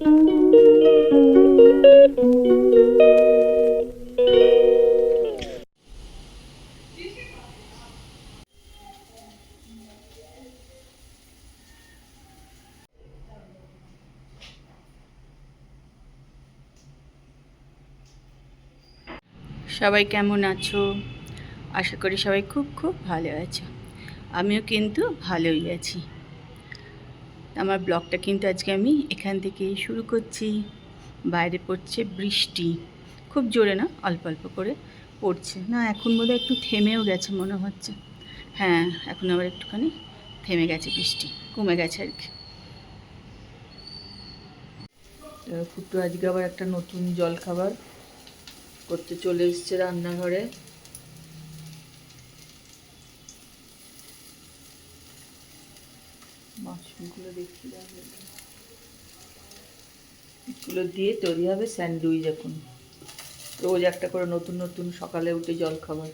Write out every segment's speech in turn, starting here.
সবাই কেমন আছো? আশা করি সবাই খুব খুব ভালো আছো। আমিও কিন্তু ভালোই আছি। আমার ব্লগটা কিন্তু আজকে আমি এখান থেকে শুরু করছি। বাইরে পড়ছে বৃষ্টি। খুব জোরে না, অল্প অল্প করে পড়ছে। না, এখন বোধহয় একটু থেমেও গেছে মনে হচ্ছে। হ্যাঁ এখন আবার একটুখানি থেমে গেছে বৃষ্টি, কমে গেছে আর কি। ফুটু আজকে আবার একটা নতুন জল খাবার করতে চলে এসছে রান্নাঘরে। এগুলো দিয়ে তৈরি হবে স্যান্ডউইচ এখন। রোজ একটা করে নতুন নতুন সকালে উঠে জল খাবার।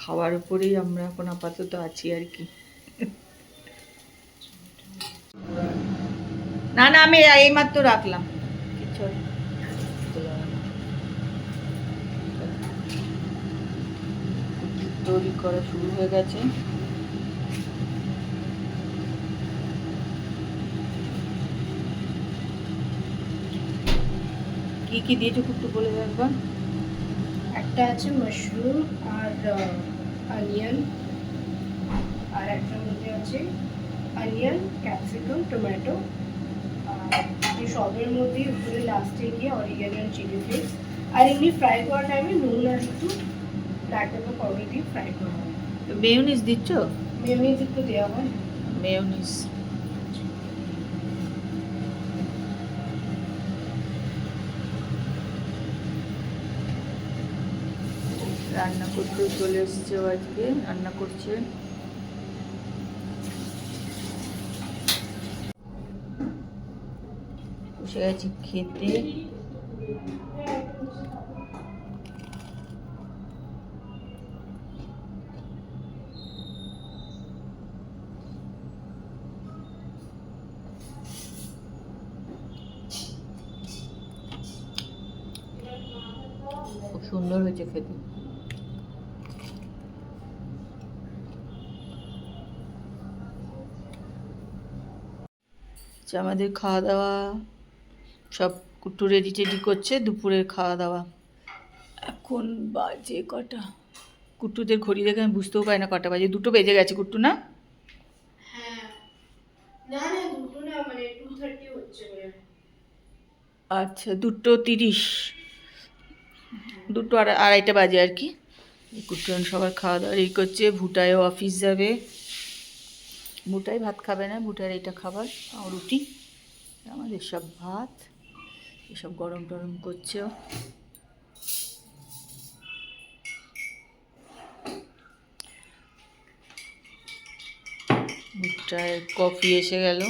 খাওয়ার উপরেই আমরা এখন আপাতত আছি আর কি। না না, আমি এইমাত্র রাখলাম। কিছু তৈরি করা শুরু হয়ে গেছে। কি কি দিয়েছ একটু বলে একবার। একটা আছে মাশরুম আর অনিয়ন। আর একটার মধ্যে আছে অনিয়ন, ক্যাপসিকাম, টমেটো। এই সবের মধ্যে উপরে লাস্টে গিয়ে অরিগানো চিলি ফ্লেক্স আর এমনি ফ্রাই করার টাইমে নুন আর একটু ফ্রাই করা হয় দিচ্ছ? মেয়োনিজ একটু দেওয়া হয়। মেয়নিস রান্না করতে চলে এসছে আজকে রান্না করছে। বসে গেছি খেতে। খুব সুন্দর হয়েছে খেতে। আচ্ছা, আমাদের খাওয়া দাওয়া সব কুটু রেডি টেডি করছে দুপুরের খাওয়া দাওয়া এখন বাজে কটা? কুট্টুদের ঘড়ি দেখে আমি বুঝতেও পারি না কটা বাজে। দুটো বেজে গেছে কুট্টু না? হ্যাঁ। মানে মানে আচ্ছা দুটো তিরিশ। দুটো আড়াই আড়াইটা বাজে আর কি। কুট্টুন সবার খাওয়া দাওয়া এই করছে। ভুটায়ও অফিস যাবে। ভুটাই ভাত খাবে না ভুটার এটা খাবার রুটি। আমাদের সব ভাত, এসব গরম টরম করছে। ভুট্টায় কফি এসে গেল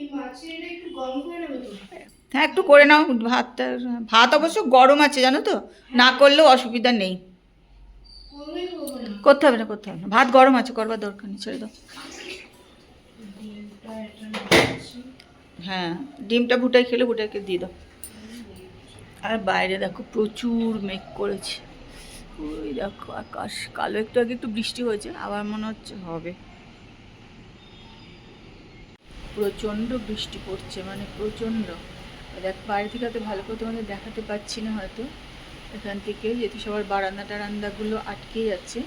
এই মাছের এটা একটু গরম করে নেবে তো হ্যাঁ একটু করে নাও, ভাতটা, ভাত অবশ্য গরম আছে, জানো তো? না করলেও অসুবিধা নেই। করতে হবে না, করতে হবে না। ভাত গরম আছে, করবার দরকার নেই, ছেড়ে দাও। হ্যাঁ ডিমটা ভুটাই খেলে ভুটাইকে দিয়ে দাও। আর বাইরে দেখো প্রচুর মেঘ করেছে। ওই দেখো আকাশ। কালো, একটু আগে একটু বৃষ্টি হয়েছে, আবার মনে হচ্ছে হবে। প্রচণ্ড বৃষ্টি পড়ছে মানে প্রচণ্ড। দেখ বাইরে থেকে হয়তো ভালো করে তোমাদের দেখাতে পাচ্ছি না হয়তো। এখান থেকে যেহেতু সবার বারান্দা টারান্দাগুলো আটকে যাচ্ছে,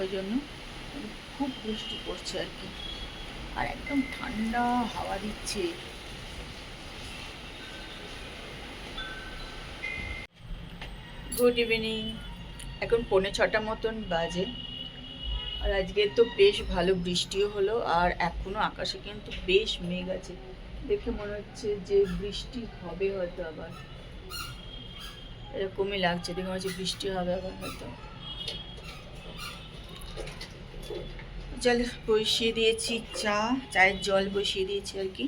ওই জন্য খুব বৃষ্টি পড়ছে আর কি। আর একদম ঠান্ডা হাওয়া দিচ্ছে। গুড ইভিনিং এখন পৌনে ছটা মতন বাজে। আর আজকে তো বেশ ভালো বৃষ্টিও হলো, আর এখনও আকাশে কিন্তু বেশ মেঘ আছে। দেখে মনে হচ্ছে যে বৃষ্টি হবে হয়তো আবার। এরকমই লাগছে, দেখে মনে হচ্ছে বৃষ্টি হবে আবার হয়তো। জল বসিয়ে দিয়েছি চা, চায়ের জল বসিয়ে দিয়েছি আর কি।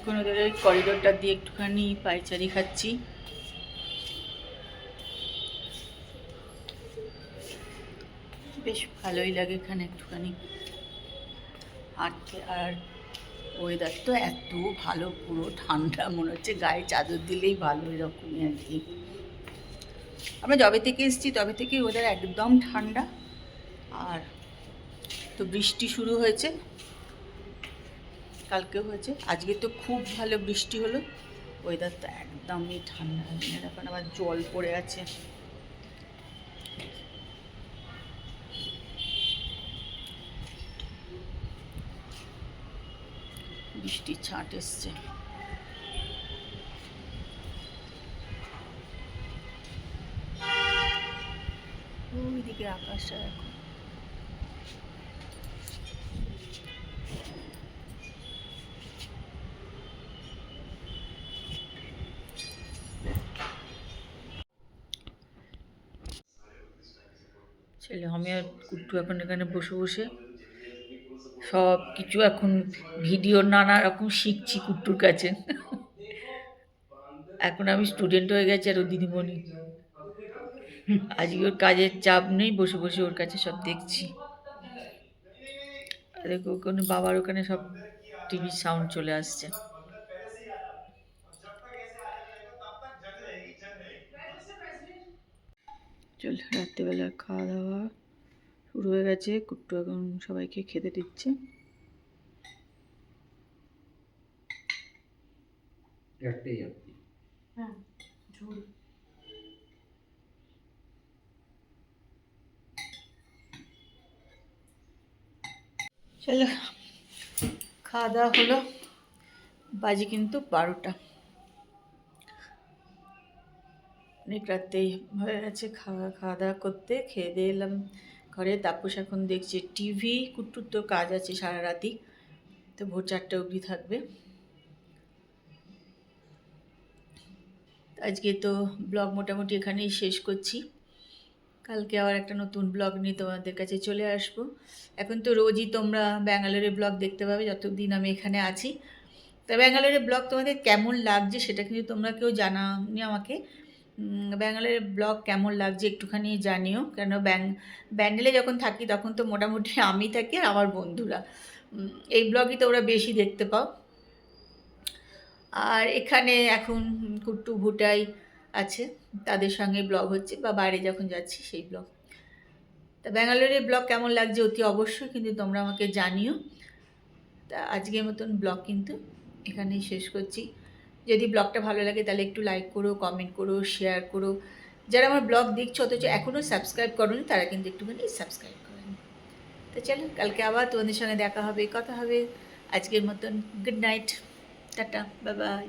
এখন ওদের ওই করিডোরটা দিয়ে একটুখানি পাইচারি খাচ্ছি। বেশ ভালোই লাগে এখানে একটুখানি। হাঁটতে আর ওয়েদার তো এত ভালো, পুরো ঠান্ডা, মনে হচ্ছে গায়ে চাদর দিলেই ভালো এরকমই আর কি। আমরা যবে থেকে এসেছি, তবে থেকে ওয়েদার একদম ঠান্ডা। আর তো বৃষ্টি শুরু হয়েছে। কালকে হয়েছে। আজকে তো খুব ভালো বৃষ্টি হলো। ওয়েদার তো একদমই ঠান্ডা এখন আবার জল পড়ে আছে। বৃষ্টির ছাঁট এসছে। ওইদিকে আকাশটা দেখো। ছেলে, আমি আর কুট্টু এখন এখানে বসে বসে সব কিছু এখন ভিডিও নানা রকম শিখছি কুট্টুর কাছে। এখন আমি স্টুডেন্ট হয়ে গেছি আর ও দিদিমণি। আজকে ওর কাজের চাপ নেই, বসে বসে ওর কাছে সব দেখছি। দেখো ওখানে বাবার ওখানে সব টিভির সাউন্ড চলে আসছে। চল রাত্রিবেলা খাওয়া দাওয়া শুরু হয়ে গেছে। কুট্টু এখন সবাইকে খেতে দিচ্ছে। একটাই হ্যাঁ ঝোল। চলো খাওয়া দাওয়া হলো। বাজে কিন্তু বারোটা। অনেক রাতেই হয়ে গেছে খাওয়া খাওয়া দাওয়া করতে, খেয়ে দিয়ে এলাম ঘরে। তাপস এখন দেখছে টিভি, কুট্টুর তো কাজ আছে সারা রাতি তো ভোর চারটে অবধি থাকবে। আজকে তো ব্লগ মোটামুটি এখানেই শেষ করছি। কালকে আবার একটা নতুন ব্লগ নিয়ে তোমাদের কাছে চলে আসব। এখন তো রোজই তোমরা ব্যাঙ্গালোরের ব্লগ দেখতে পাবে, যতদিন আমি এখানে আছি। তা ব্যাঙ্গালোরের ব্লগ তোমাদের কেমন লাগছে সেটা কিন্তু তোমরা কেউ জানানি আমাকে। ব্যাঙ্গালোরের ব্লগ কেমন লাগছে একটুখানি জানিও। কেন ব্যাং, ব্যান্ডেলে যখন থাকি তখন তো মোটামুটি আমি থাকি আর আমার বন্ধুরা। এই ব্লগই তো ওরা বেশি দেখতে পাও। আর এখানে এখন কুট্টু ভুটাই আছে, তাদের সঙ্গে ব্লগ হচ্ছে বা বাইরে যখন যাচ্ছি সেই ব্লগ। তা ব্যাঙ্গালোরের ব্লগ কেমন লাগছে অতি অবশ্যই কিন্তু তোমরা আমাকে জানিও। তা আজকের মতন ব্লগ কিন্তু এখানেই শেষ করছি। যদি ব্লগটা ভালো লাগে তাহলে একটু লাইক করো কমেন্ট করো শেয়ার করো। যারা আমার ব্লগ দেখছ, অথচ এখনও সাবস্ক্রাইব করোনি, তারা কিন্তু একটুখানি সাবস্ক্রাইব করেন তো চলো, কালকে আবার তোমাদের সঙ্গে দেখা হবে, কথা হবে। আজকের মতন good night tata bye bye